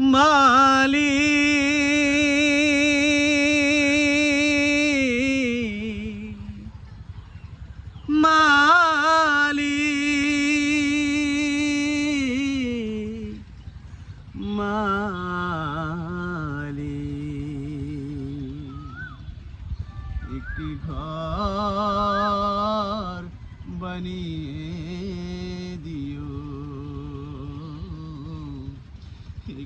মালি। মালি। মালি। একটি ঘর বানিয়ে দিও।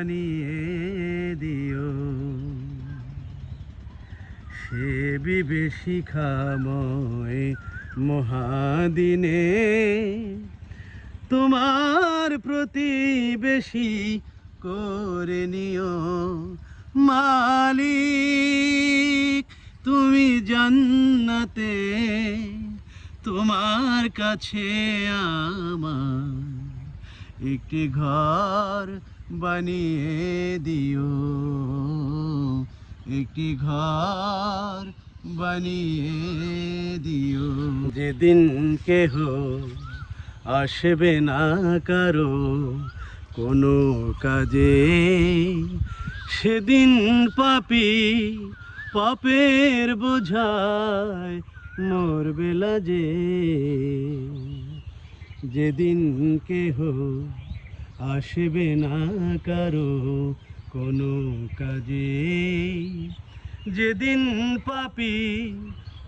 বানিয়ে দিও। সে বিবেশিখাময় মহাদিনে তোমার প্রতিবেশী করে নিও। মালিক, তুমি জান্নাতে, তোমার কাছে আমার একটি ঘর বানিয়ে দিও। একটি ঘর বানিয়ে দিও। যেদিন কেহ আসবে না কারও কোনো কাজে, সেদিন পাপি পাপের বোঝায় মোর বেলা যে যেদিন কেহ আসবে না কারও কোনো কাজে। যেদিন পাপি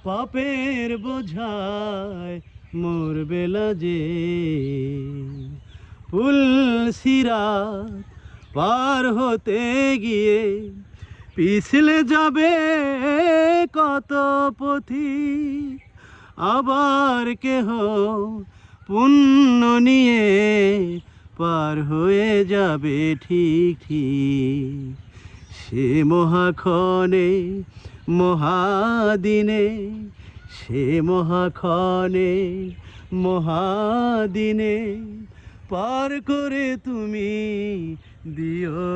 পাপের বোঝায় মোর বেলা যে। ফুল পার হতে গিয়ে পিছলে যাবে কত পথি। আবার কেহ পুণ্য নিয়ে পার হয়ে যাবে ঠিক ঠিক। সে মহাক্ষণে, মহাদিনে, সে মহাক্ষণে, মহাদিনে পার করে তুমি দিও।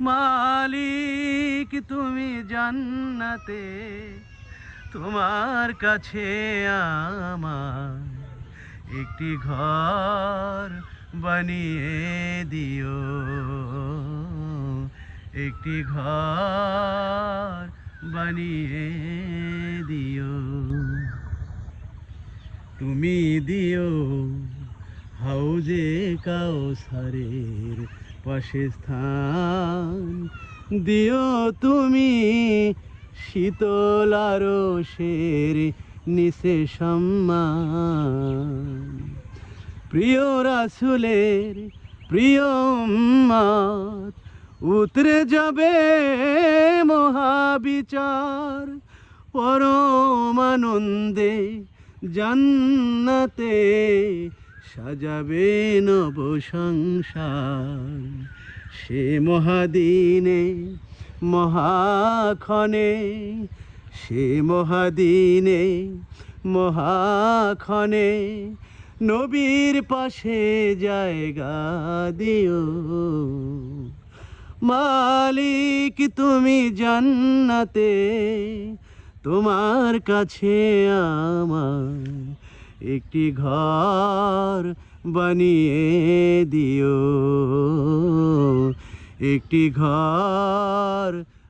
মালিক, তুমি জান্নাতে, তোমার কাছে আমার একটি ঘর বানিয়ে দিও। একটি ঘর বানিয়ে দিও। তুমি দিও হাউজে কাউসারের পাশে স্থান। দিও তুমি শীতল আরও শের নিচে সম্মান। প্রিয় রাসুলের প্রিয় উতরে যাবে মহাবিচার। পরমানন্দে জান্নাতে সাজাবে নব সংসার। সে মহাদিনে, মহাক্ষণে সে মহাদিনে মহাক্ষণে নবীর পাশে জায়গা দিও। মালিক, তুমি জান্নাতে, তোমার কাছে আমার একটি ঘর বানিয়ে দিও। একটি ঘর